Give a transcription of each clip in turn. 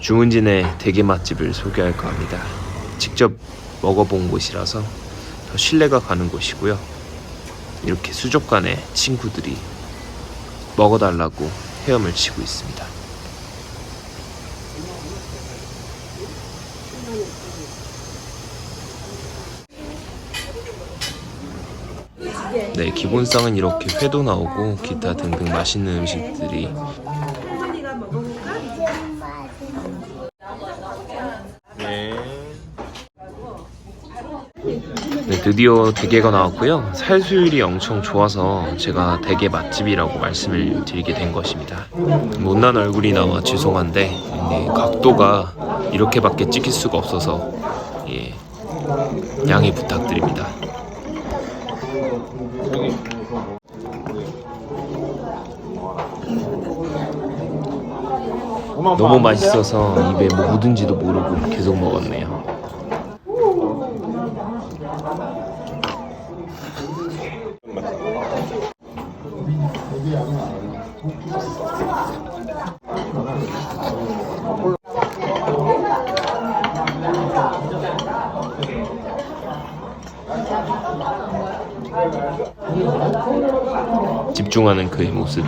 주문진의 대게 맛집을 소개할까 합니다. 직접 먹어본 곳이라서 더 신뢰가 가는 곳이고요. 이렇게 수족관에 친구들이 먹어달라고 헤엄을 치고 있습니다. 네, 기본상은 이렇게 회도 나오고 기타 등등 맛있는 음식들이 할머니가 먹어볼까? 네. 네, 드디어 대게가 나왔고요. 살 수율이 엄청 좋아서 제가 대게 맛집이라고 말씀을 드리게 된 것입니다. 못난 얼굴이 나와 죄송한데 네, 각도가 이렇게밖에 찍힐 수가 없어서 예, 양해 부탁드립니다. 너무 맛있어서 입에 뭐 묻은지도 모르고 계속 먹었네요. 집중하는 그의 모습.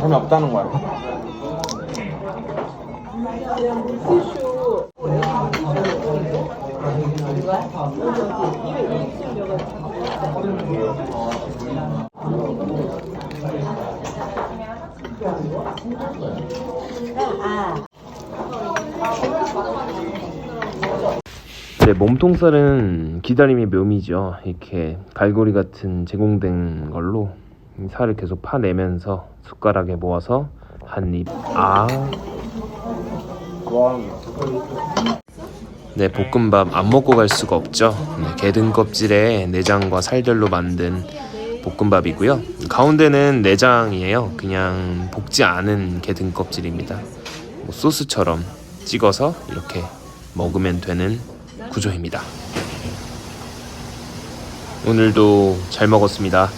돈이 없다는 거야. 네, 몸통살은 기다림의 묘미죠. 이렇게 갈고리 같은 제공된 걸로 이 살을 계속 파내면서 숟가락에 모아서 한 입. 아. 네, 볶음밥 안 먹고 갈 수가 없죠. 네, 게등 껍질에 내장과 살들로 만든 볶음밥이고요. 가운데는 내장이에요. 그냥 볶지 않은 게등 껍질입니다. 뭐 소스처럼 찍어서 이렇게 먹으면 되는 구조입니다. 오늘도 잘 먹었습니다.